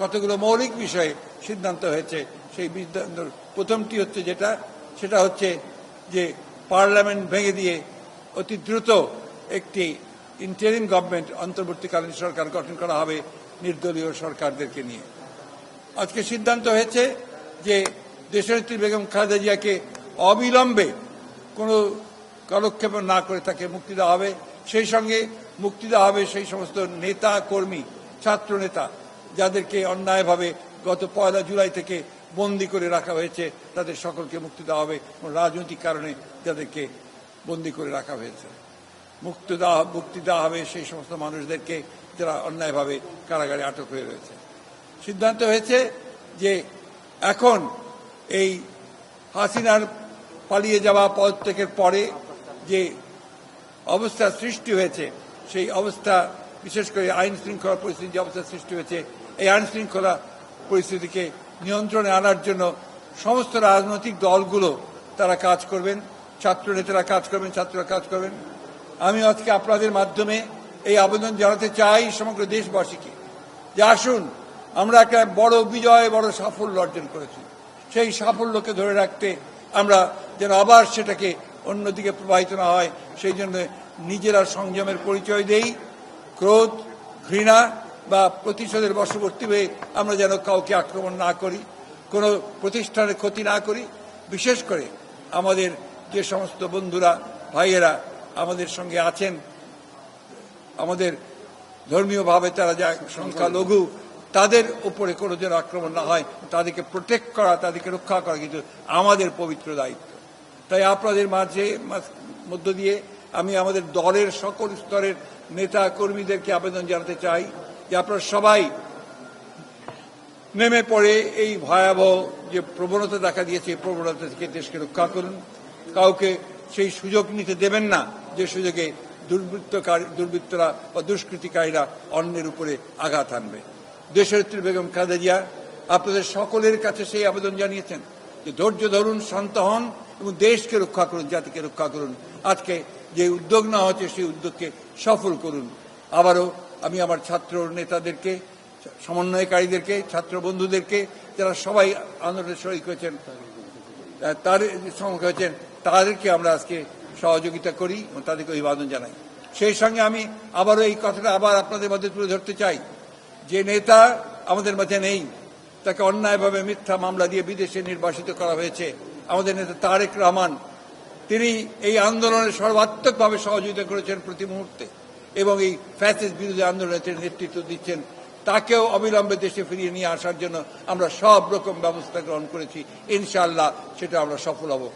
কতগুলো মৌলিক বিষয়ে সিদ্ধান্ত হয়েছে, সেই সিদ্ধান্ত, প্রথমটি হচ্ছে যেটা, সেটা হচ্ছে যে পার্লামেন্ট ভেঙে দিয়ে অতি দ্রুত একটি ইন্টারিম গভর্নমেন্ট অন্তর্বর্তীকালীন সরকার গঠন করা হবে নির্দলীয় সরকারদেরকে নিয়ে। আজকে সিদ্ধান্ত হয়েছে যে দেশনেত্রী বেগম খালেদা জিয়াকে অবিলম্বে কোনো কালক্ষেপ না করে তাকে মুক্তি দেওয়া হবে। সেই সঙ্গে মুক্তি দেওয়া হবে সেই সমস্ত নেতা, কর্মী ছাত্র নেতা যাদেরকে অন্যায়ভাবে গত পয়লা জুলাই থেকে বন্দি করে রাখা হয়েছে, তাদের সকলকে মুক্তি দেওয়া হবে কোনো রাজনৈতিক কারণে যাদেরকে বন্দি করে রাখা হয়েছে। মুক্তি দেওয়া মুক্তি দেওয়া হবে সেই সমস্ত মানুষদেরকে যারা অন্যায়ভাবে কারাগারে আটক হয়ে রয়েছে। সিদ্ধান্ত হয়েছে যে এখন এই হাসিনার পালিয়ে যাওয়া পদত্যাগের পরে যে অবস্থা সৃষ্টি হয়েছে, সেই অবস্থা বিশেষ করে আইন শৃঙ্খলা পরিস্থিতি যে অবস্থা সৃষ্টি হয়েছে। এই আইন শৃঙ্খলা পরিস্থিতিকে নিয়ন্ত্রণে আনার জন্য সমস্ত রাজনৈতিক দলগুলো তারা কাজ করবেন, ছাত্র নেতারা কাজ করবেন, ছাত্ররা কাজ করবেন। আমি আজকে আপনাদের মাধ্যমে এই আবেদন জানাতে চাই সমগ্র দেশবাসীকে যে আসুন, আমরা একটা বড় বিজয়, বড় সাফল্য অর্জন করেছি। সেই সাফল্যকে ধরে রাখতে আমরা যেন আবার সেটাকে অন্যদিকে প্রবাহিত না হয়, সেই জন্য নিজেরা সংযমের পরিচয় দেই। ক্রোধ, ঘৃণা বা প্রতিশোধের বশবর্তী হয়ে আমরা যেন কাউকে আক্রমণ না করি, কোনো প্রতিষ্ঠানের ক্ষতি না করি, বিশেষ করে আমাদের যে সমস্ত বন্ধুরা, ভাইয়েরা আমাদের সঙ্গে আছেন, আমাদের ধর্মীয়ভাবে তারা যা সংখ্যালঘু, তাদের উপরে কোনো যেন আক্রমণ না হয়, তাদেরকে প্রোটেক্ট করা, তাদেরকে রক্ষা করা কিন্তু আমাদের পবিত্র দায়িত্ব। তাই আপনাদের মাঝে, মধ্য দিয়ে আমি আমাদের দলের সকল স্তরের নেতা কর্মীদেরকে আবেদন জানাতে চাই যে আপনারা সবাই নেমে পড়ে এই ভয়াবহ যে প্রবণতা দেখা দিয়েছে, এই প্রবণতা থেকে দেশকে রক্ষা করুন। কাউকে সেই সুযোগ নিতে দেবেন না যে সুযোগে দুর্বৃত্তকারী, দুর্বৃত্তরা বা দুষ্কৃতিকারীরা অন্যের উপরে আঘাত আনবে দেশনেত্রী বেগম খালেদা আপনাদের সকলের কাছে সেই আবেদন জানিয়েছেন যে ধৈর্য ধরুন, শান্ত হন এবং দেশকে রক্ষা করুন, জাতিকে রক্ষা করুন। আজকে যে উদ্যোগ না হচ্ছে সেই উদ্যোগকে সফল করুন। আবারও আমি আমার ছাত্র নেতাদেরকে সমন্বয়কারীদেরকে ছাত্র বন্ধুদেরকে যারা সবাই আন্দোলনে শরিক আহ, তার সঙ্গে হয়েছেন তাদেরকে আমরা আজকে সহযোগিতা করি এবং তাদেরকে অভিবাদন জানাই। সেই সঙ্গে আমি আবারও এই কথাটা আবার আপনাদের মধ্যে তুলে ধরতে চাই। যে নেতা আমাদের মাঝে নেই তাকে অন্যায়ভাবে মিথ্যা মামলা দিয়ে বিদেশে নির্বাসিত করা হয়েছে। আমাদের নেতা তারেক রহমান তিনি এই আন্দোলনে সর্বাত্মকভাবে সহযোগিতা করেছেন প্রতি মুহূর্তে। এবং এই ফ্যাসিস বিরোধী আন্দোলনে তিনি নেতৃত্ব দিচ্ছেন। তাকেও অবিলম্বে দেশে ফিরিয়ে নিয়ে আসার জন্য আমরা সব রকম ব্যবস্থা গ্রহণ করেছি। ইনশাআল্লাহ সেটা আমরা সফল হব।